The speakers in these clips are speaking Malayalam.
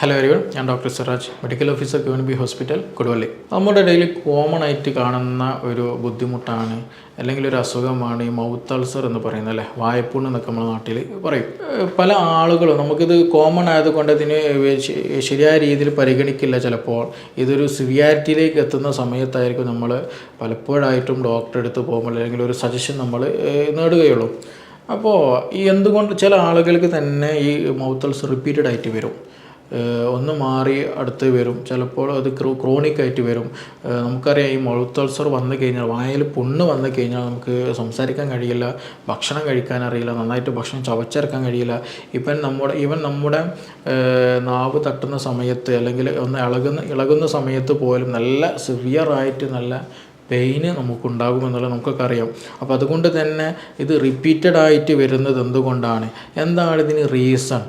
ഹലോ എരിവൺ ഞാൻ doctor Siraj. Medical officer Queen B hospital Koduvally. നമ്മുടെ ഇടയിൽ കോമൺ ആയിട്ട് കാണുന്ന ഒരു ബുദ്ധിമുട്ടാണ് അല്ലെങ്കിൽ ഒരു അസുഖമാണ് ഈ മൗത്ത് അൾസർ എന്ന് പറയുന്നത് അല്ലേ? വായ്പുണ്ണ് എന്നൊക്കെ നമ്മുടെ നാട്ടിൽ പറയും. പല ആളുകളും നമുക്കിത് കോമൺ ആയതുകൊണ്ട് ഇതിന് ശരിയായ രീതിയിൽ പരിഗണിക്കില്ല ചിലപ്പോൾ. ഇതൊരു സിവിയാരിറ്റിയിലേക്ക് എത്തുന്ന സമയത്തായിരിക്കും നമ്മൾ പലപ്പോഴായിട്ടും ഡോക്ടറെ അടുത്ത് പോകുമ്പോൾ അല്ലെങ്കിൽ ഒരു സജഷൻ നമ്മൾ നേടുകയുള്ളൂ. അപ്പോൾ ഈ എന്തുകൊണ്ട് ചില ആളുകൾക്ക് തന്നെ ഈ മൗത്ത് അൾസർ റിപ്പീറ്റഡ് ആയിട്ട് വരും? ഒന്ന് മാറി അടുത്ത് വരും. ചിലപ്പോൾ അത് ക്രോ ക്രോണിക് ആയിട്ട് വരും. നമുക്കറിയാം ഈ മൗത്ത് അൾസർ വന്നു കഴിഞ്ഞാൽ വായിൽ പുണ്ണ് വന്നു കഴിഞ്ഞാൽ നമുക്ക് സംസാരിക്കാൻ കഴിയില്ല ഭക്ഷണം കഴിക്കാൻ അറിയില്ല നന്നായിട്ട് ഭക്ഷണം ചവച്ചെടുക്കാൻ കഴിയില്ല. ഇപ്പം നമ്മുടെ ഈവൻ നമ്മുടെ നാവ് തട്ടുന്ന സമയത്ത് അല്ലെങ്കിൽ ഒന്ന് ഇളകുന്ന ഇളകുന്ന സമയത്ത് പോലും നല്ല സിവിയർ ആയിട്ട് നല്ല പെയിന് നമുക്കുണ്ടാകുമെന്നുള്ളത് നമുക്കൊക്കെ അറിയാം അപ്പോൾ അതുകൊണ്ട് തന്നെ ഇത് റിപ്പീറ്റഡ് ആയിട്ട് വരുന്നത് എന്തുകൊണ്ടാണ്? എന്താണ് ഇതിന് റീസൺ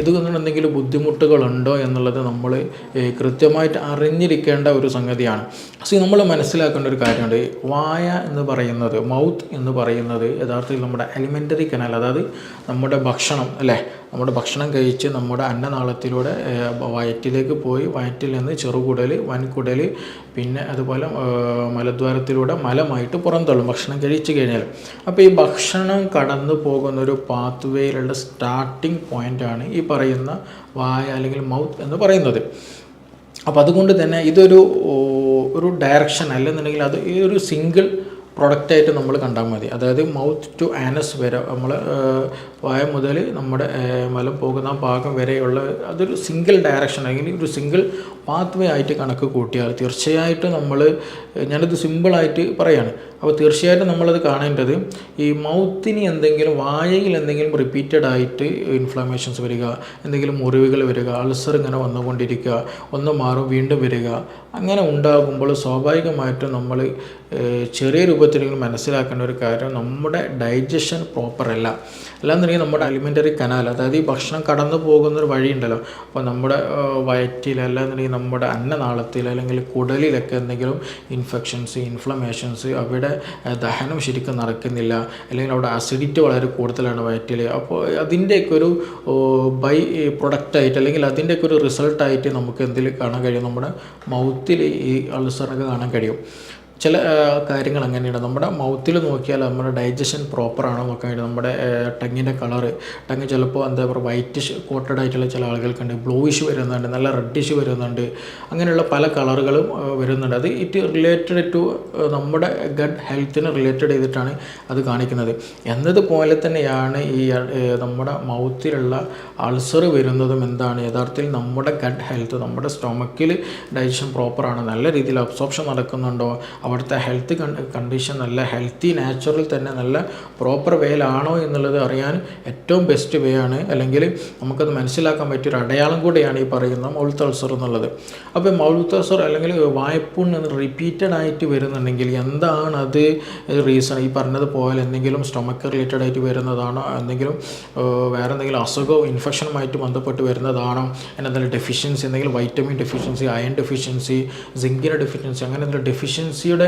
ഇതുകൊണ്ട് എന്തെങ്കിലും ബുദ്ധിമുട്ടുകളുണ്ടോ എന്നുള്ളത് നമ്മൾ കൃത്യമായിട്ട് അറിഞ്ഞിരിക്കേണ്ട ഒരു സംഗതിയാണ്. സി നമ്മൾ മനസ്സിലാക്കേണ്ട ഒരു കാര്യമുണ്ട്. വായ എന്ന് പറയുന്നത് മൗത്ത് എന്ന് പറയുന്നത് യഥാർത്ഥത്തിൽ നമ്മുടെ അലിമെന്ററി കനാൽ അതായത് നമ്മുടെ ഭക്ഷണം അല്ലേ? നമ്മുടെ ഭക്ഷണം കഴിച്ച് നമ്മുടെ അന്നനാളത്തിലൂടെ വയറ്റിലേക്ക് പോയി വയറ്റിൽ നിന്ന് ചെറുകുടൽ വൻകുടൽ പിന്നെ അതുപോലെ ഏഹ്, മലദ്വാരത്തിലൂടെ മലമായിട്ട് പുറന്തള്ളും. ഭക്ഷണം കഴിച്ചു കഴിഞ്ഞാൽ. അപ്പോൾ ഈ ഭക്ഷണം കടന്നു പോകുന്ന ഒരു പാത്ത് വേയിലുള്ള സ്റ്റാർട്ടിംഗ് പോയിന്റാണ് ഈ പറയുന്ന വായ അല്ലെങ്കിൽ മൗത്ത് എന്ന് പറയുന്നത്. അപ്പോൾ അതുകൊണ്ട് തന്നെ ഇതൊരു ഒരു ഡയറക്ഷൻ അല്ലെന്നുണ്ടെങ്കിൽ അത് ഈ ഒരു സിംഗിൾ പ്രൊഡക്റ്റായിട്ട് നമ്മൾ കണ്ടാൽ മതി. അതായത് മൗത്ത് ടു ആനസ് വരെ നമ്മൾ വായ മുതൽ നമ്മുടെ മലം പോകുന്ന ഭാഗം വരെയുള്ള അതൊരു സിംഗിൾ ഡയറക്ഷൻ അല്ലെങ്കിൽ ഒരു സിംഗിൾ പാത്ത് വേ ആയിട്ട് കണക്ക് കൂട്ടിയാൽ തീർച്ചയായിട്ടും നമ്മൾ ഞാനിത് സിമ്പിളായിട്ട് പറയാണ്. അപ്പോൾ തീർച്ചയായിട്ടും നമ്മളത് കാണേണ്ടത് ഈ മൗത്തിന് എന്തെങ്കിലും വായയിൽ എന്തെങ്കിലും റിപ്പീറ്റഡ് ആയിട്ട് ഇൻഫ്ലമേഷൻസ് വരിക എന്തെങ്കിലും മുറിവുകൾ വരിക അൾസർ ഇങ്ങനെ വന്നുകൊണ്ടിരിക്കുക ഒന്ന് മാറും വീണ്ടും വരിക അങ്ങനെ ഉണ്ടാകുമ്പോൾ സ്വാഭാവികമായിട്ടും നമ്മൾ ചെറിയ രൂപത്തിലെങ്കിലും മനസ്സിലാക്കേണ്ട ഒരു കാര്യം നമ്മുടെ ഡൈജഷൻ പ്രോപ്പർ അല്ല. അല്ലാന്നുണ്ടെങ്കിൽ നമ്മുടെ അലിമെന്ററി കനാൽ അതായത് ഈ ഭക്ഷണം കടന്നു പോകുന്ന ഒരു വഴിയുണ്ടല്ലോ. അപ്പോൾ നമ്മുടെ വയറ്റിൽ അല്ലാന്നുണ്ടെങ്കിൽ നമ്മുടെ അന്നനാളത്തിൽ അല്ലെങ്കിൽ കുടലിലൊക്കെ എന്തെങ്കിലും ഇൻഫെക്ഷൻസ് ഇൻഫ്ലമേഷൻസ് അവിടെ ദഹനം ശരിക്കും നടക്കുന്നില്ല. അല്ലെങ്കിൽ അവിടെ അസിഡിറ്റി വളരെ കൂടുതലാണ് വയറ്റിൽ. അപ്പോൾ അതിന്റെയൊക്കെ ഒരു ബൈ പ്രൊഡക്റ്റായിട്ട് അല്ലെങ്കിൽ അതിന്റെയൊക്കെ ഒരു റിസൾട്ടായിട്ട് നമുക്ക് എന്തിൽ കാണാൻ കഴിയും? നമ്മുടെ മൗത്തിൽ ഈ അൾസറൊക്കെ കാണാൻ കഴിയും. ചില കാര്യങ്ങൾ അങ്ങനെയാണ്. നമ്മുടെ മൗത്തിൽ നോക്കിയാൽ നമ്മുടെ ഡൈജഷൻ പ്രോപ്പർ ആണോ വേണ്ടി നമ്മുടെ ടങ്ങിന്റെ കളറ് ടങ്ങ് ചിലപ്പോൾ എന്താ പറയുക വൈറ്റിഷ് കോട്ടഡ് ആയിട്ടുള്ള ചില ആളുകൾക്കുണ്ട്. ബ്ലൂയിഷ് വരുന്നുണ്ട് നല്ല റെഡിഷ് വരുന്നുണ്ട്. അങ്ങനെയുള്ള പല കളറുകളും വരുന്നുണ്ട്. അത് ഇറ്റ് റിലേറ്റഡ് ടു നമ്മുടെ ഗഡ് ഹെൽത്തിന് റിലേറ്റഡ് ചെയ്തിട്ടാണ് അത് കാണിക്കുന്നത്. എന്നതുപോലെ തന്നെയാണ് ഈ നമ്മുടെ മൗത്തിലുള്ള അൾസർ വരുന്നതും എന്താണ്? യഥാർത്ഥത്തിൽ നമ്മുടെ ഗഡ് ഹെൽത്ത് നമ്മുടെ സ്റ്റൊമക്കിൽ ഡൈജഷൻ പ്രോപ്പറാണ് നല്ല രീതിയിൽ അബ്സോർപ്ഷൻ നടക്കുന്നുണ്ടോ? അവിടുത്തെ ഹെൽത്ത് കണ്ടീഷൻ നല്ല ഹെൽത്തി നാച്ചുറൽ തന്നെ നല്ല പ്രോപ്പർ വേയിലാണോ എന്നുള്ളത് അറിയാൻ ഏറ്റവും ബെസ്റ്റ് വേ ആണ്. അല്ലെങ്കിൽ നമുക്കത് മനസ്സിലാക്കാൻ പറ്റിയൊരു അടയാളം കൂടെയാണ് ഈ പറയുന്ന മൗൾത്ത് അൾസർ എന്നുള്ളത്. അപ്പോൾ മൗൾത്ത് അൾസർ അല്ലെങ്കിൽ വായ്പുണ്ണ് റിപ്പീറ്റഡ് ആയിട്ട് വരുന്നുണ്ടെങ്കിൽ എന്താണ് അത് റീസൺ ഈ പറഞ്ഞതുപോലെ എന്തെങ്കിലും സ്റ്റൊമക്ക് റിലേറ്റഡ് ആയിട്ട് വരുന്നതാണോ? എന്തെങ്കിലും വേറെ എന്തെങ്കിലും അസുഖവും ഇൻഫെക്ഷനുമായിട്ട് ബന്ധപ്പെട്ട് വരുന്നതാണോ? എന്തെങ്കിലും ഡെഫിഷ്യൻസി എന്തെങ്കിലും വൈറ്റമിൻ ഡെഫിഷ്യൻസി അയൺ ഡെഫിഷ്യൻസി സിങ്കിന്റെ ഡെഫിഷ്യൻസി അങ്ങനെ എന്തെങ്കിലും ഡെഫിഷ്യൻസിയുടെ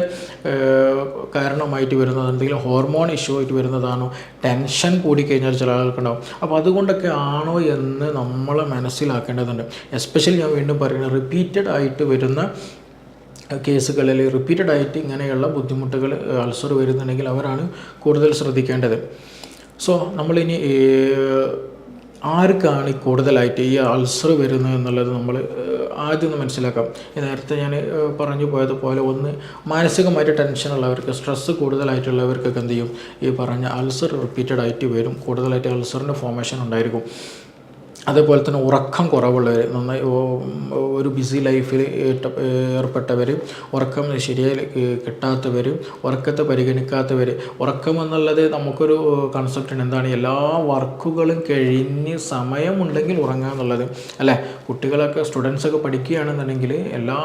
കാരണമായിട്ട് വരുന്നത് എന്തെങ്കിലും ഹോർമോൺ ഇഷ്യൂ ആയിട്ട് വരുന്നതാണോ ടെൻഷൻ കൂടിക്കഴിഞ്ഞാൽ ചില ആൾക്കുണ്ടാവും അപ്പോൾ അതുകൊണ്ടൊക്കെ ആണോ എന്ന് നമ്മൾ മനസ്സിലാക്കേണ്ടതുണ്ട്. എസ്പെഷ്യലി ഞാൻ വീണ്ടും പറയുന്നത് റിപ്പീറ്റഡ് ആയിട്ട് വരുന്ന കേസുകളിൽ റിപ്പീറ്റഡ് ആയിട്ട് ഇങ്ങനെയുള്ള ബുദ്ധിമുട്ടുകൾ അൾസർ വരുന്നുണ്ടെങ്കിൽ അവരാണ് കൂടുതൽ ശ്രദ്ധിക്കേണ്ടത്. സോ നമ്മളിനി ആർക്കാണ് കൂടുതലായിട്ട് ഈ അൾസർ വരുന്നത് എന്നുള്ളത് നമ്മൾ ആദ്യം ഒന്ന് മനസ്സിലാക്കാം. നേരത്തെ ഞാൻ പറഞ്ഞു പോയതുപോലെ ഒന്ന് മാനസികമായിട്ട് ടെൻഷനുള്ളവർക്ക് സ്ട്രെസ്സ് കൂടുതലായിട്ടുള്ളവർക്കൊക്കെ എന്ത് ചെയ്യും? ഈ പറഞ്ഞ അൾസർ റിപ്പീറ്റഡ് ആയിട്ട് വരും. കൂടുതലായിട്ട് അൾസറിന്റെ ഫോമേഷൻ ഉണ്ടായിരിക്കും. അതേപോലെ തന്നെ ഉറക്കം കുറവുള്ളവർ നന്നായി ഒരു ബിസി ലൈഫിൽ ഏർപ്പെട്ടവർ ഉറക്കം ശരിയായി കിട്ടാത്തവർ ഉറക്കത്തെ പരിഗണിക്കാത്തവർ. ഉറക്കം എന്നുള്ളത് നമുക്കൊരു കൺസെപ്റ്റ് ഉണ്ട് എന്താണ്? എല്ലാ വർക്കുകളും കഴിഞ്ഞ് സമയമുണ്ടെങ്കിൽ ഉറങ്ങുക എന്നുള്ളത്. അല്ലേ? കുട്ടികളൊക്കെ സ്റ്റുഡൻസൊക്കെ പഠിക്കുകയാണെന്നുണ്ടെങ്കിൽ എല്ലാ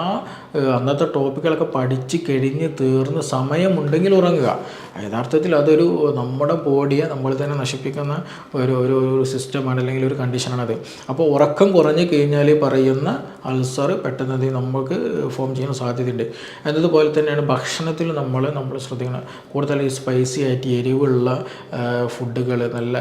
അന്നത്തെ ടോപ്പിക്കുകളൊക്കെ പഠിച്ച് കഴിഞ്ഞ് തീർന്ന് സമയമുണ്ടെങ്കിൽ ഉറങ്ങുക. യഥാർത്ഥത്തിൽ അതൊരു നമ്മുടെ ബോഡിയെ നമ്മൾ തന്നെ നശിപ്പിക്കുന്ന ഒരു ഒരു ഒരു സിസ്റ്റമാണ് അല്ലെങ്കിൽ ഒരു കണ്ടീഷനാണത് അപ്പോൾ ഉറക്കം കുറഞ്ഞു കഴിഞ്ഞാൽ പറയുന്ന അൾസർ പെട്ടെന്ന് നമുക്ക് ഫോം ചെയ്യാൻ സാധ്യതയുണ്ട്. എന്നതുപോലെ തന്നെയാണ് ഭക്ഷണത്തിൽ നമ്മൾ നമ്മൾ ശ്രദ്ധിക്കണം. കൂടുതൽ സ്പൈസി ആയിട്ട് എരിവുള്ള ഫുഡുകൾ നല്ല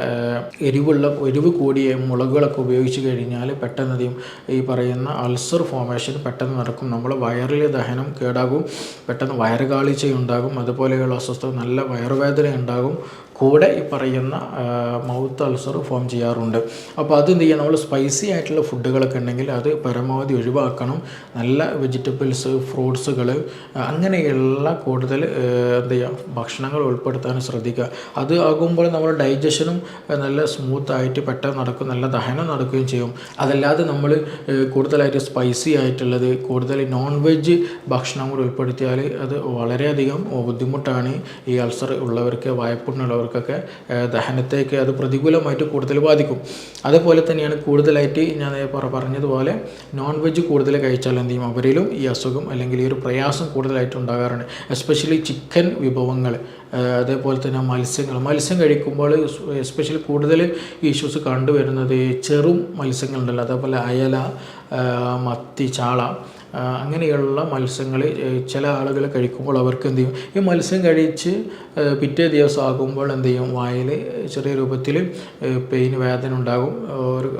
എരിവുള്ള എരിവ് കൂടിയ മുളകുകളൊക്കെ ഉപയോഗിച്ച് കഴിഞ്ഞാൽ പെട്ടെന്ന് എന്ത് ചെയ്യും? ഈ പറയുന്ന അൾസർ ഫോമേഷൻ പെട്ടെന്ന് നടക്കും. നമ്മൾ വയറിലെ ദഹനം കേടാകും. പെട്ടെന്ന് വയറുകാളിച്ച ഉണ്ടാകും അതുപോലെയുള്ള അസ്വസ്ഥത നല്ല വയറുവേദന ഉണ്ടാകും. കൂടെ ഈ പറയുന്ന മൗത്ത് അൾസർ ഫോം ചെയ്യാറുണ്ട്. അപ്പോൾ അത് എന്ത് ചെയ്യുക നമ്മൾ സ്പൈസി ആയിട്ടുള്ള ഫുഡുകളൊക്കെ ഉണ്ടെങ്കിൽ അത് പരമാവധി ഒഴിവാക്കണം. നല്ല വെജിറ്റബിൾസ് ഫ്രൂട്ട്സുകൾ അങ്ങനെയുള്ള കൂടുതൽ എന്ത് ചെയ്യുക ഭക്ഷണങ്ങൾ ഉൾപ്പെടുത്താൻ ശ്രദ്ധിക്കുക. അത് ആകുമ്പോൾ നമ്മൾ ഡൈജഷനും നല്ല സ്മൂത്തായിട്ട് പെട്ടെന്ന് നടക്കും നല്ല ദഹനം നടക്കുകയും ചെയ്യും. അതല്ലാതെ നമ്മൾ കൂടുതലായിട്ട് സ്പൈസി ആയിട്ടുള്ളത് കൂടുതൽ നോൺ വെജ് ഭക്ഷണം കൂടി ഉൾപ്പെടുത്തിയാൽ അത് വളരെയധികം ബുദ്ധിമുട്ടാണ് ഈ അൾസർ ഉള്ളവർക്ക് വായ്പുണ്ണുള്ളവർക്കൊക്കെ ഏഹ് ദഹനത്തേക്ക് അത് പ്രതികൂലമായിട്ട് കൂടുതൽ ബാധിക്കും. അതുപോലെ തന്നെയാണ് കൂടുതലായിട്ട് ഞാൻ പറ- പറഞ്ഞതുപോലെ നോൺ വെജ് കൂടുതൽ കഴിച്ചാൽ എന്ത് ചെയ്യും? അവരിലും ഈ അസുഖം അല്ലെങ്കിൽ ഈ ഒരു പ്രയാസം കൂടുതലായിട്ട് ഉണ്ടാകാറുണ്ട് എസ്പെഷ്യലി ചിക്കൻ വിഭവങ്ങൾ അതേപോലെ തന്നെ മത്സ്യങ്ങൾ. മത്സ്യം കഴിക്കുമ്പോൾ എസ്പെഷ്യലി കൂടുതൽ ഇഷ്യൂസ് കണ്ടുവരുന്നത് ചെറും മത്സ്യങ്ങളുണ്ടല്ലോ. അതേപോലെ അയല മത്തി ചാള അങ്ങനെയുള്ള മത്സ്യങ്ങൾ ചില ആളുകൾ കഴിക്കുമ്പോൾ അവർക്ക് എന്ത് ചെയ്യും? ഈ മത്സ്യം കഴിച്ച് പിറ്റേ ദിവസം ആകുമ്പോൾ എന്ത് ചെയ്യും? വായിൽ ചെറിയ രൂപത്തിൽ പെയിൻ വേദന ഉണ്ടാകും. ഒരു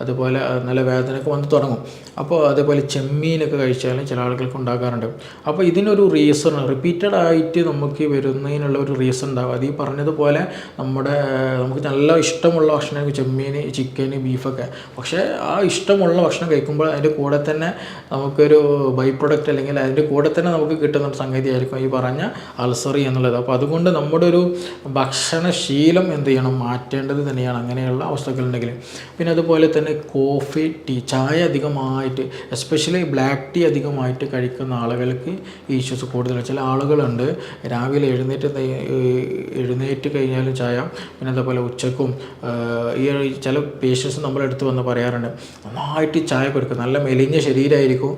അതുപോലെ നല്ല വേദനയൊക്കെ വന്ന് തുടങ്ങും. അപ്പോൾ അതേപോലെ ചെമ്മീനൊക്കെ കഴിച്ചാലും ചില ആളുകൾക്ക് ഉണ്ടാകാറുണ്ട്. അപ്പോൾ ഇതിനൊരു റീസൺ റിപ്പീറ്റഡ് ആയിട്ട് നമുക്ക് വരുന്നതിനുള്ള ഒരു റീസൺ ഉണ്ടാകും അത് ഈ പറഞ്ഞതുപോലെ നമ്മുടെ നമുക്ക് നല്ല ഇഷ്ടമുള്ള ഭക്ഷണം ചെമ്മീൻ ചിക്കൻ ബീഫൊക്കെ. പക്ഷേ ആ ഇഷ്ടമുള്ള ഭക്ഷണം കഴിക്കുമ്പോൾ അതിന്റെ കൂടെ തന്നെ നമുക്കൊരു ബൈ പ്രൊഡക്റ്റ് അല്ലെങ്കിൽ അതിന്റെ കൂടെ തന്നെ നമുക്ക് കിട്ടുന്ന സംഗതിയായിരിക്കും ഈ പറഞ്ഞ അൾസറി എന്നുള്ളത്. അപ്പോൾ അതുകൊണ്ട് നമ്മുടെ ഒരു ഭക്ഷണശീലം എന്ത് ചെയ്യണം? മാറ്റേണ്ടത് തന്നെയാണ്. അങ്ങനെയുള്ള അവസ്ഥകളുണ്ടെങ്കിൽ പിന്നെ അതുപോലെ തന്നെ കോഫി ടീ ചായ അധികമായിട്ട് എസ്പെഷ്യലി ബ്ലാക്ക് ടീ അധികമായിട്ട് കഴിക്കുന്ന ആളുകൾക്ക് ഈ ഇഷ്യൂസ് കൂടുതൽ. ചില ആളുകളുണ്ട്. രാവിലെ എഴുന്നേറ്റ് എഴുന്നേറ്റ് കഴിഞ്ഞാലും ചായ പിന്നെ അതുപോലെ ഉച്ചക്കും ഈ ചില പേഷ്യൻസ് നമ്മളെടുത്ത് വന്ന് പറയാറുണ്ട് നന്നായിട്ട് ചായ കൊടുക്കും. നല്ല മെലിഞ്ഞ ശരീരമായിരിക്കും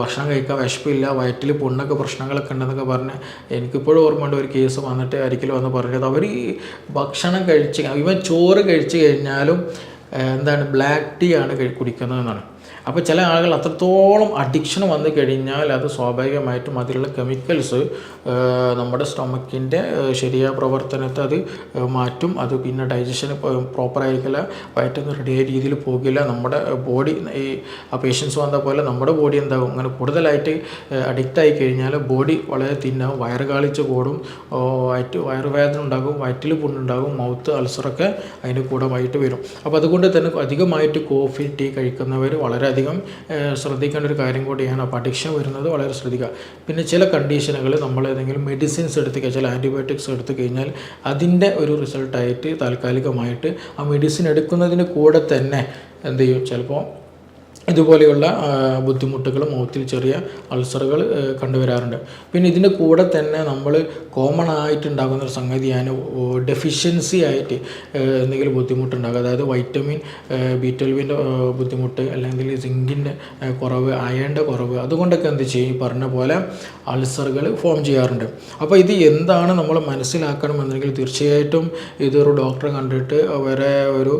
ഭക്ഷണം കഴിക്കാൻ വിശപ്പില്ല വയറ്റിൽ പുണ്ണൊക്കെ പ്രശ്നങ്ങളൊക്കെ ഉണ്ടെന്നൊക്കെ പറഞ്ഞ് എനിക്കിപ്പോഴും ഓർമ്മയുണ്ട് ഒരു കേസ് വന്നിട്ട് ഒരിക്കലും വന്ന് പറഞ്ഞത്. അവർ ഈ ഭക്ഷണം കഴിച്ച് ഇവൻ ചോറ് കഴിച്ച് കഴിഞ്ഞാലും എന്താണ് ബ്ലാക്ക് ടീ ആണ് കുടിക്കുന്നതെന്നാണ്. അപ്പോൾ ചില ആളുകൾ അത്രത്തോളം അഡിക്ഷൻ വന്നു കഴിഞ്ഞാൽ അത് സ്വാഭാവികമായിട്ടും അതിലുള്ള കെമിക്കൽസ് നമ്മുടെ സ്റ്റൊമക്കിന്റെ ശരിയായ പ്രവർത്തനത്തെ അത് മാറ്റും. അത് പിന്നെ ഡൈജഷൻ പ്രോപ്പറായിരിക്കില്ല വയറ്റിൽ റെഡിയായ രീതിയിൽ പോകില്ല. നമ്മുടെ ബോഡി ഈ ആ പേഷ്യൻസ് വന്ന പോലെ നമ്മുടെ ബോഡി എന്താകും അങ്ങനെ കൂടുതലായിട്ട് അഡിക്റ്റ് ആയി കഴിഞ്ഞാൽ ബോഡി വളരെ തിന്നാവും. വയറ് കാളിച്ച് കൂടും. വയറ്റ് വയറുവേദന ഉണ്ടാകും. വയറ്റിൽ പുണ്ണുണ്ടാകും. മൗത്ത് അൾസറൊക്കെ അതിന് കൂടെ വൈകിട്ട് വരും. അപ്പോൾ അതുകൊണ്ട് തന്നെ അധികമായിട്ട് കോഫി ടീ കഴിക്കുന്നവർ വളരെയധികം ശ്രദ്ധിക്കേണ്ട ഒരു കാര്യം കൂടിയാണ് അപ്പോൾ അഡിക്ഷൻ വരുന്നത്. വളരെ ശ്രദ്ധിക്കുക. പിന്നെ ചില കണ്ടീഷനുകൾ നമ്മൾ ഏതെങ്കിലും മെഡിസിൻസ് എടുത്ത് ചില ആന്റിബയോട്ടിക്സ് എടുത്തു കഴിഞ്ഞാൽ അതിന്റെ ഒരു റിസൾട്ടായിട്ട് താൽക്കാലികമായിട്ട് ആ മെഡിസിൻ എടുക്കുന്നതിന് കൂടെ തന്നെ എന്ത് ചെയ്യും? ചിലപ്പോൾ ഇതുപോലെയുള്ള ബുദ്ധിമുട്ടുകൾ മുഖത്തിൽ ചെറിയ അൾസറുകൾ കണ്ടുവരാറുണ്ട്. പിന്നെ ഇതിന്റെ കൂടെ തന്നെ നമ്മൾ കോമൺ ആയിട്ടുണ്ടാകുന്ന ഒരു സംഗതിയാണ് ഡെഫിഷ്യൻസി ആയിട്ട് എന്തെങ്കിലും ബുദ്ധിമുട്ടുണ്ടാകുക. അതായത് വൈറ്റമിൻ ബി ട്വൽവിന്റെ ബുദ്ധിമുട്ട് അല്ലെങ്കിൽ സിങ്കിന്റെ കുറവ് അയണിന്റെ കുറവ് അതുകൊണ്ടൊക്കെ എന്ത് ചെയ്യും? ഈ പറഞ്ഞ പോലെ അൾസറുകൾ ഫോം ചെയ്യാറുണ്ട്. അപ്പോൾ ഇത് എന്താണ് നമ്മൾ മനസ്സിലാക്കണമെന്നുണ്ടെങ്കിൽ തീർച്ചയായിട്ടും ഇതൊരു ഡോക്ടറെ കണ്ടിട്ട് അവരെ ഒരു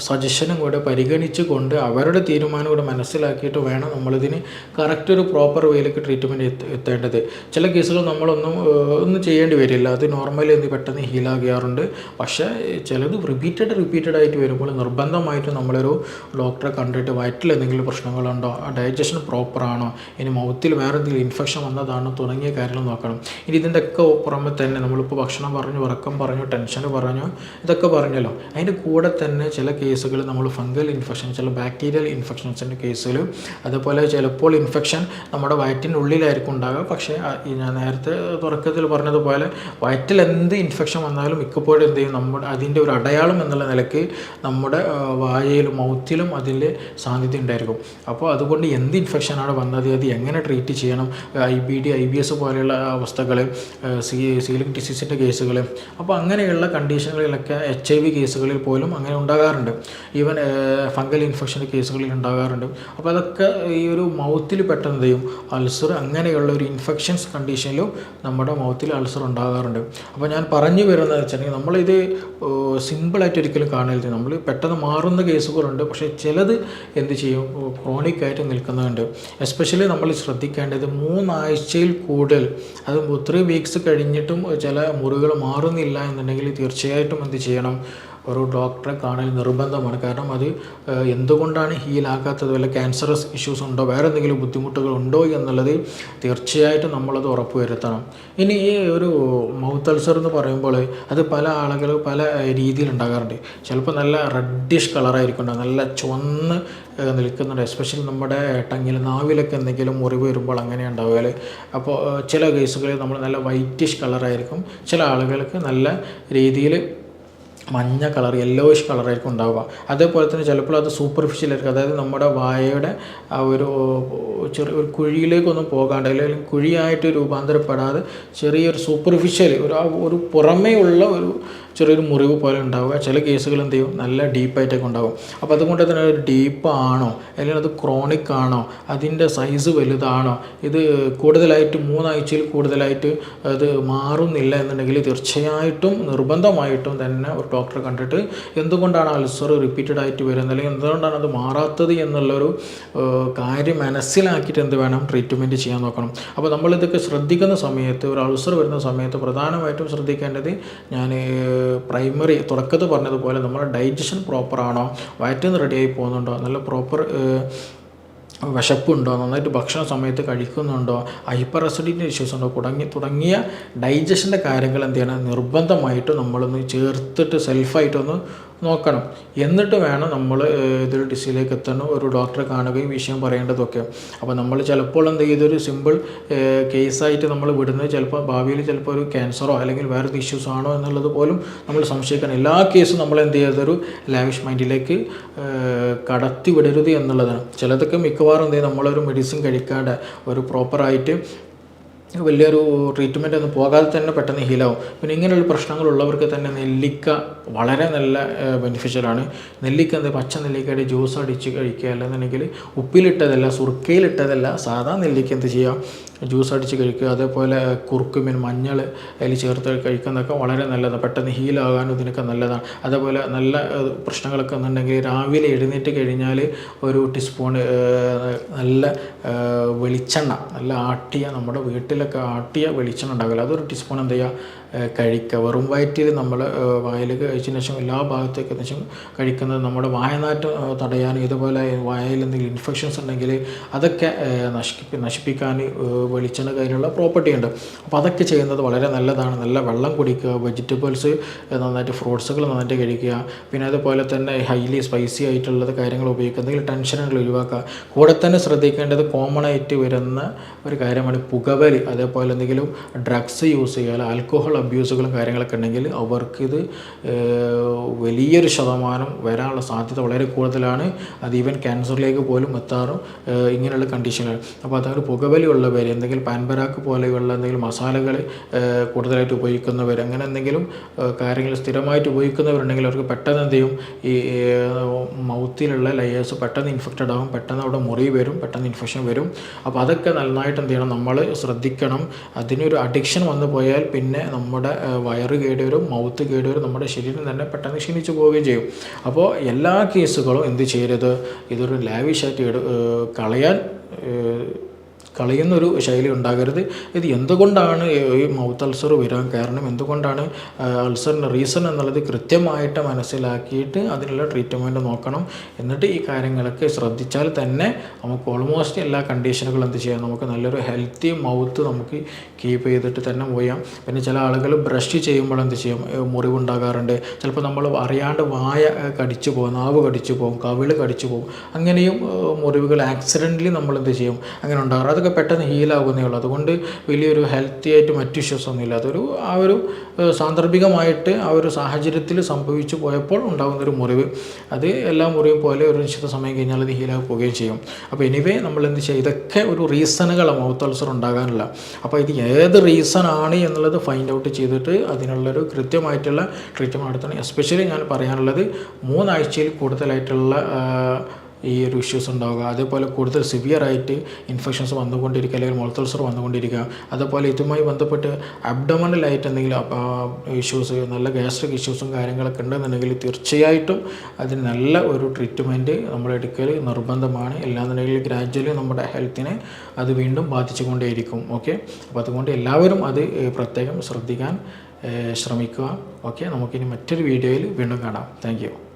സജഷനും കൂടെ പരിഗണിച്ച് കൊണ്ട് അവരുടെ തീരുമാനം കൂടെ മനസ്സിലാക്കിയിട്ട് വേണം നമ്മളിതിന് കറക്റ്റ് ഒരു പ്രോപ്പർ വേയിലേക്ക് ട്രീറ്റ്മെന്റ് എത്തി എത്തേണ്ടത്. ചില കേസുകൾ നമ്മളൊന്നും ഒന്നും ചെയ്യേണ്ടി വരില്ല. അത് നോർമലി എന്ത് പെട്ടെന്ന് ഹീലാകാറുണ്ട് പക്ഷേ ചിലത് റിപ്പീറ്റഡ് റിപ്പീറ്റഡ് ആയിട്ട് വരുമ്പോൾ നിർബന്ധമായിട്ട് നമ്മളൊരു ഡോക്ടറെ കണ്ടിട്ട് വയറ്റിൽ എന്തെങ്കിലും പ്രശ്നങ്ങളുണ്ടോ? ഡൈജഷൻ പ്രോപ്പറാണോ ഇനി മൗത്തിൽ വേറെ എന്തെങ്കിലും ഇൻഫെക്ഷൻ വന്നതാണോ? തുടങ്ങിയ കാര്യങ്ങൾ നോക്കണം. ഇനി ഇതിന്റെ ഒക്കെ പുറമെ തന്നെ നമ്മളിപ്പോൾ ഭക്ഷണം പറഞ്ഞു ഉറക്കം പറഞ്ഞു ടെൻഷൻ പറഞ്ഞു ഇതൊക്കെ പറഞ്ഞല്ലോ. അതിന്റെ കൂടെ തന്നെ ചില കേസുകൾ നമ്മൾ ഫംഗൽ ഇൻഫെക്ഷൻ ചില ബാക്ടീരിയൽ ഇൻഫെക്ഷൻസിന്റെ കേസുകൾ അതുപോലെ ചിലപ്പോൾ ഇൻഫെക്ഷൻ നമ്മുടെ വയറ്റിന്റെ ഉള്ളിലായിരിക്കും ഉണ്ടാകുക പക്ഷേ ഞാൻ നേരത്തെ തുടക്കത്തിൽ പറഞ്ഞതുപോലെ വയറ്റിൽ എന്ത് ഇൻഫെക്ഷൻ വന്നാലും മിക്കപ്പോഴും എന്ത് ചെയ്യും? നമ്മുടെ അതിന്റെ ഒരു അടയാളം എന്നുള്ള നിലയ്ക്ക് നമ്മുടെ വായയിലും മൗത്തിലും അതിന്റെ സാന്നിധ്യം ഉണ്ടായിരിക്കും. അപ്പോൾ അതുകൊണ്ട് എന്ത് ഇൻഫെക്ഷനാണ് വന്നത് അത് എങ്ങനെ ട്രീറ്റ് ചെയ്യണം? I B D I B S പോലെയുള്ള അവസ്ഥകൾ സീലിംഗ് ഡിസീസിന്റെ കേസുകൾ അപ്പോൾ അങ്ങനെയുള്ള കണ്ടീഷനുകളിലൊക്കെ എച്ച് ഐ വി കേസുകളിൽ പോലും അങ്ങനെ ഉണ്ടാകാറുണ്ട്. ഉണ്ടാകാറുണ്ട്. ഈവൻ ഫംഗൽ ഇൻഫെക്ഷൻ കേസുകളിൽ ഉണ്ടാകാറുണ്ട്. അപ്പോൾ അതൊക്കെ ഈ ഒരു മൗത്തിൽ പെട്ടെന്ന് ചെയ്യും? അൾസർ അങ്ങനെയുള്ള ഒരു ഇൻഫെക്ഷൻസ് കണ്ടീഷനിലും നമ്മുടെ മൗത്തിൽ അൾസർ ഉണ്ടാകാറുണ്ട്. അപ്പോൾ ഞാൻ പറഞ്ഞു വരുന്നത് വെച്ചിട്ടുണ്ടെങ്കിൽ നമ്മളിത് സിമ്പിളായിട്ട് ഒരിക്കലും കാണരുത്. നമ്മൾ പെട്ടെന്ന് മാറുന്ന കേസുകളുണ്ട്. പക്ഷേ ചിലത് എന്ത് ചെയ്യും? ക്രോണിക് ആയിട്ട് നിൽക്കുന്നുണ്ട്. എസ്പെഷ്യലി നമ്മൾ ശ്രദ്ധിക്കേണ്ടത് മൂന്നാഴ്ചയിൽ കൂടുതൽ അത് ത്രീ വീക്സ് കഴിഞ്ഞിട്ടും ചില മുറികൾ മാറുന്നില്ല എന്നുണ്ടെങ്കിൽ തീർച്ചയായിട്ടും എന്ത് ചെയ്യണം? ഒരു ഡോക്ടറെ കാണൽ നിർബന്ധമാണ്. കാരണം അത് എന്തുകൊണ്ടാണ് ഹീലാക്കാത്തത് വല്ല ക്യാൻസറസ് ഇഷ്യൂസ് ഉണ്ടോ? വേറെ എന്തെങ്കിലും ബുദ്ധിമുട്ടുകൾ ഉണ്ടോ എന്നുള്ളത് തീർച്ചയായിട്ടും നമ്മളത് ഉറപ്പുവരുത്തണം. ഇനി ഈ ഒരു മൗത്ത് അൾസർ എന്ന് പറയുമ്പോൾ അത് പല ആളുകൾ പല രീതിയിൽ ഉണ്ടാകാറുണ്ട്. ചിലപ്പോൾ നല്ല റെഡിഷ് കളറായിരിക്കും നല്ല ചുവന്ന് നിൽക്കുന്നുണ്ട്. എസ്പെഷ്യലി നമ്മുടെ ടങ്ങിൽ നാവിലൊക്കെ എന്തെങ്കിലും മുറിവ് വരുമ്പോൾ അങ്ങനെ ഉണ്ടാവുക അപ്പോൾ ചില കേസുകളിൽ നമ്മൾ നല്ല വൈറ്റിഷ് കളറായിരിക്കും ചില ആളുകൾക്ക് നല്ല രീതിയിൽ മഞ്ഞ കളർ യെല്ലോയിഷ് കളറായിരിക്കും ഉണ്ടാവുക. അതേപോലെ തന്നെ ചിലപ്പോൾ അത് സൂപ്പർഫിഷ്യൽ ആയിരിക്കും. അതായത് നമ്മുടെ വായയുടെ ആ ഒരു ചെറിയ ഒരു കുഴിയിലേക്കൊന്നും പോകാണ്ട് അല്ലെങ്കിൽ കുഴിയായിട്ട് രൂപാന്തരപ്പെടാതെ ചെറിയൊരു സൂപ്പർഫിഷ്യൽ ഒരു ഒരു പുറമേ ഉള്ള ഒരു ചെറിയൊരു മുറിവ് പോലെ ഉണ്ടാവുക. ചില കേസുകൾ എന്ത് ചെയ്യും? നല്ല ഡീപ്പായിട്ടൊക്കെ ഉണ്ടാവും. അപ്പോൾ അതുകൊണ്ട് തന്നെ ഒരു ഡീപ്പ് ആണോ? അല്ലെങ്കിൽ അത് ക്രോണിക് ആണോ? അതിന്റെ സൈസ് വലുതാണോ? ഇത് കൂടുതലായിട്ട് മൂന്നാഴ്ചയിൽ കൂടുതലായിട്ട് അത് മാറുന്നില്ല എന്നുണ്ടെങ്കിൽ തീർച്ചയായിട്ടും നിർബന്ധമായിട്ടും തന്നെ ഒരു ഡോക്ടറെ കണ്ടിട്ട് എന്തുകൊണ്ടാണ് അൾസർ റിപ്പീറ്റഡ് ആയിട്ട് വരുന്നത്? അല്ലെങ്കിൽ എന്തുകൊണ്ടാണ് അത് മാറാത്തത് എന്നുള്ളൊരു കാര്യം മനസ്സിലാക്കിയിട്ട് എന്ത് വേണം? ട്രീറ്റ്മെന്റ് ചെയ്യാൻ നോക്കണം. അപ്പോൾ നമ്മളിതൊക്കെ ശ്രദ്ധിക്കുന്ന സമയത്ത് ഒരു അൾസർ വരുന്ന സമയത്ത് പ്രധാനമായിട്ടും ശ്രദ്ധിക്കേണ്ടത് ഞാൻ പ്രൈമറി തുടക്കത്തിൽ പറഞ്ഞതുപോലെ നമ്മുടെ ഡൈജഷൻ പ്രോപ്പറാണോ വയറ്റിൽ നിന്ന് റെഡിയായി പോകുന്നുണ്ടോ? നല്ല പ്രോപ്പർ വിശപ്പുണ്ടോ? നന്നായിട്ട് ഭക്ഷണ സമയത്ത് കഴിക്കുന്നുണ്ടോ? ഹൈപ്പർ അസിഡിറ്റി ഇഷ്യൂസ് ഉണ്ടോ? തുടങ്ങി തുടങ്ങിയ ഡൈജഷന്റെ കാര്യങ്ങൾ എന്ത് ചെയ്യണം? നിർബന്ധമായിട്ട് നമ്മളൊന്ന് ചേർത്തിട്ട് സെൽഫായിട്ടൊന്ന് നോക്കണം. എന്നിട്ട് വേണം നമ്മൾ ഇതൊരു ഡിസിയിലേക്ക് എത്തണം ഒരു ഡോക്ടറെ കാണുകയും വിഷയം പറയേണ്ടതൊക്കെ. അപ്പോൾ നമ്മൾ ചിലപ്പോൾ എന്ത് ചെയ്തൊരു സിമ്പിൾ കേസായിട്ട് നമ്മൾ വിടുന്നത് ചിലപ്പോൾ ഭാവിയിൽ ചിലപ്പോൾ ഒരു ക്യാൻസറോ അല്ലെങ്കിൽ വേറെ ഇഷ്യൂസ് ആണോ എന്നുള്ളത് പോലും നമ്മൾ സംശയിക്കണം. എല്ലാ കേസും നമ്മൾ എന്ത് ചെയ്തൊരു ലാവിഷ് മൈൻഡിലേക്ക് കടത്തി വിടരുത് എന്നുള്ളതാണ്. ചിലതൊക്കെ മിക്കവാറും എന്ത് നമ്മളൊരു മെഡിസിൻ കഴിക്കാണ്ട് ഒരു പ്രോപ്പറായിട്ട് വലിയൊരു ട്രീറ്റ്മെന്റ് ഒന്നും പോകാതെ തന്നെ പെട്ടെന്ന് ഹീലാവും പിന്നെ ഇങ്ങനെയുള്ള പ്രശ്നങ്ങളുള്ളവർക്ക് തന്നെ നെല്ലിക്ക വളരെ നല്ല ബെനിഫിഷ്യലാണ് നെല്ലിക്ക എന്താ പച്ച നെല്ലിക്കയുടെ ജ്യൂസ് അടിച്ച് കഴിക്കുക. അല്ലെന്നുണ്ടെങ്കിൽ ഉപ്പിലിട്ടതല്ല സുർക്കയിലിട്ടതല്ല സാധാ നെല്ലിക്ക എന്ത് ചെയ്യുക ജ്യൂസ് അടിച്ച് കഴിക്കുക. അതേപോലെ കുറുക്കുമീൻ മഞ്ഞൾ അതിൽ ചേർത്ത് കഴിക്കുന്നതൊക്കെ വളരെ നല്ലതാണ്. പെട്ടെന്ന് ഹീലാകാനും ഇതിനൊക്കെ നല്ലതാണ്. അതേപോലെ നല്ല പ്രശ്നങ്ങളൊക്കെ എന്നുണ്ടെങ്കിൽ രാവിലെ എഴുന്നേറ്റ് കഴിഞ്ഞാൽ ഒരു ടീസ്പൂൺ നല്ല വെളിച്ചെണ്ണ നല്ല ആട്ടിയ നമ്മുടെ വീട്ടിലൊക്കെ ആട്ടിയ വെളിച്ചെണ്ണ ഉണ്ടാവില്ല അതൊരു ടീസ്പൂൺ എന്ത് ചെയ്യുക ഏഹ്, കഴിക്കുക വെറും വയറ്റിൽ നമ്മൾ വായിൽ കഴിച്ചതിന് ശേഷം എല്ലാ ഭാഗത്തേക്ക് ശേഷം കഴിക്കുന്നത് നമ്മുടെ വായനാറ്റം തടയാനും ഇതുപോലെ വായയിൽ എന്തെങ്കിലും ഇൻഫെക്ഷൻസ് ഉണ്ടെങ്കിൽ അതൊക്കെ നശിപ്പി നശിപ്പിക്കാൻ വെളിച്ചെണ്ണ കയ്യിലുള്ള പ്രോപ്പർട്ടി ഉണ്ട്. അപ്പോൾ അതൊക്കെ ചെയ്യുന്നത് വളരെ നല്ലതാണ്. നല്ല വെള്ളം കുടിക്കുക വെജിറ്റബിൾസ് നന്നായിട്ട് ഫ്രൂട്ട്സുകൾ നന്നായിട്ട് കഴിക്കുക. പിന്നെ അതുപോലെ തന്നെ ഹൈലി സ്പൈസി ആയിട്ടുള്ളത് കാര്യങ്ങൾ ഉപയോഗിക്കുക. എന്തെങ്കിലും ടെൻഷനുകൾ ഒഴിവാക്കുക. കൂടെ തന്നെ ശ്രദ്ധിക്കേണ്ടത് കോമൺ ആയിട്ട് വരുന്ന ഒരു കാര്യമാണ് പുകവലി. അതേപോലെ എന്തെങ്കിലും ഡ്രഗ്സ് യൂസ് ചെയ്യുക. ആൽക്കഹോൾ അബ്യൂസുകളും കാര്യങ്ങളൊക്കെ ഉണ്ടെങ്കിൽ അവർക്കിത് വലിയൊരു ശതമാനം വരാനുള്ള സാധ്യത വളരെ കൂടുതലാണ്. അത് ഈവൻ ക്യാൻസറിലേക്ക് പോലും എത്താറും ഇങ്ങനെയുള്ള കണ്ടീഷനുകൾ അപ്പോൾ അതൊരു പുകവലി ഉള്ളവർ എന്തെങ്കിലും പാൻപരാക്ക് പോലെയുള്ള എന്തെങ്കിലും മസാലകൾ കൂടുതലായിട്ട് ഉപയോഗിക്കുന്നവർ അങ്ങനെ എന്തെങ്കിലും കാര്യങ്ങൾ സ്ഥിരമായിട്ട് ഉപയോഗിക്കുന്നവരുണ്ടെങ്കിൽ അവർക്ക് പെട്ടെന്ന് എന്ത് ചെയ്യും? ഈ മൗത്തിലുള്ള ലെയേഴ്സ് പെട്ടെന്ന് ഇൻഫെക്റ്റഡ് ആകും പെട്ടെന്ന് അവിടെ മുറി വരും പെട്ടെന്ന് ഇൻഫെക്ഷൻ വരും. അപ്പോൾ അതൊക്കെ നന്നായിട്ട് എന്ത് ചെയ്യണം? നമ്മൾ ശ്രദ്ധിക്കണം. അതിനൊരു അഡിക്ഷൻ വന്നു പോയാൽ പിന്നെ നമ്മുടെ വയറ് കേടുവരും മൗത്ത് കേടുവരും നമ്മുടെ ശരീരം തന്നെ പെട്ടെന്ന് ക്ഷീണിച്ചു പോവുകയും ചെയ്യും. അപ്പോൾ എല്ലാ കേസുകളും എന്ത് ചെയ്യരുത്? ഇതൊരു ലാവിഷായിട്ട് കളയാൻ കളയുന്നൊരു ശൈലി ഉണ്ടാകരുത്. ഇത് എന്തുകൊണ്ടാണ് ഈ മൗത്ത് അൾസർ വരാൻ കാരണം? എന്തുകൊണ്ടാണ് അൾസറിന്റെ റീസൺ എന്നുള്ളത് കൃത്യമായിട്ട് മനസ്സിലാക്കിയിട്ട് അതിനുള്ള ട്രീറ്റ്മെന്റ് നോക്കണം? എന്നിട്ട് ഈ കാര്യങ്ങളൊക്കെ ശ്രദ്ധിച്ചാൽ തന്നെ നമുക്ക് ഓൾമോസ്റ്റ് എല്ലാ കണ്ടീഷനുകളും എന്ത് ചെയ്യാം? നമുക്ക് നല്ലൊരു ഹെൽത്തി മൗത്ത് നമുക്ക് കീപ്പ് ചെയ്തിട്ട് തന്നെ പോയാം പിന്നെ ചില ആളുകൾ ബ്രഷ് ചെയ്യുമ്പോൾ എന്ത് ചെയ്യും? മുറിവുണ്ടാകാറുണ്ട്. ചിലപ്പോൾ നമ്മൾ അറിയാണ്ട് വായ കടിച്ചു പോകും നാവ് കടിച്ചു പോകും കവിൾ കടിച്ചു പോകും. അങ്ങനെയും മുറിവുകൾ ആക്സിഡന്റലി നമ്മൾ എന്ത് ചെയ്യും? അങ്ങനെ ഉണ്ടാകാറ്. അതൊക്കെ പെട്ടെന്ന് ഹീലാകുന്നേ ഉള്ളൂ. അതുകൊണ്ട് വലിയൊരു ഹെൽത്തി ആയിട്ട് മറ്റു ഇഷ്യൂസ് ഒന്നുമില്ല അതൊരു ആ ഒരു സാന്ദർഭികമായിട്ട് ആ ഒരു സാഹചര്യത്തിൽ സംഭവിച്ചു പോയപ്പോൾ ഉണ്ടാകുന്ന ഒരു മുറിവ്. അത് എല്ലാ മുറിവും പോലെ ഒരു നിശ്ചിത സമയം കഴിഞ്ഞാൽ അത് ഹീലായി പോവുകയും ചെയ്യും. അപ്പോൾ എനിവേ നമ്മൾ എന്ത് ചെയ്യുക ഇതൊക്കെ ഒരു റീസണുകളാണ് മൗത്ത് അൾസർ ഉണ്ടാകാനുള്ള. അപ്പോൾ ഇത് ഏത് റീസൺ ആണ് എന്നുള്ളത് ഫൈൻഡ് ഔട്ട് ചെയ്തിട്ട് അതിനുള്ളൊരു കൃത്യമായിട്ടുള്ള ട്രീറ്റ്മെന്റ് നടത്തണം. എസ്പെഷ്യലി ഞാൻ പറയാനുള്ളത് മൂന്നാഴ്ചയിൽ കൂടുതലായിട്ടുള്ള ഈ ഒരു ഇഷ്യൂസ് ഉണ്ടാവുക. അതേപോലെ കൂടുതൽ സിവിയർ ആയിട്ട് ഇൻഫെക്ഷൻസ് വന്നുകൊണ്ടിരിക്കുക അല്ലെങ്കിൽ മൗത്ത് വന്നുകൊണ്ടിരിക്കുക. അതേപോലെ ഇതുമായി ബന്ധപ്പെട്ട് അബ്ഡമണലായിട്ട് എന്തെങ്കിലും ഇഷ്യൂസ് നല്ല ഗ്യാസ്ട്രിക് ഇഷ്യൂസും കാര്യങ്ങളൊക്കെ ഉണ്ടെന്നുണ്ടെങ്കിൽ തീർച്ചയായിട്ടും അതിന് നല്ല ഒരു ട്രീറ്റ്മെന്റ് നമ്മൾ എടുക്കൽ നിർബന്ധമാണ്. ഇല്ലാന്നുണ്ടെങ്കിൽ ഗ്രാജ്വലി നമ്മുടെ ഹെൽത്തിനെ അത് വീണ്ടും ബാധിച്ചുകൊണ്ടേയിരിക്കും. ഓക്കെ അപ്പോൾ അതുകൊണ്ട് എല്ലാവരും അത് പ്രത്യേകം ശ്രദ്ധിക്കാൻ ശ്രമിക്കുക. ഓക്കെ നമുക്കിനി മറ്റൊരു വീഡിയോയിൽ വീണ്ടും കാണാം. താങ്ക്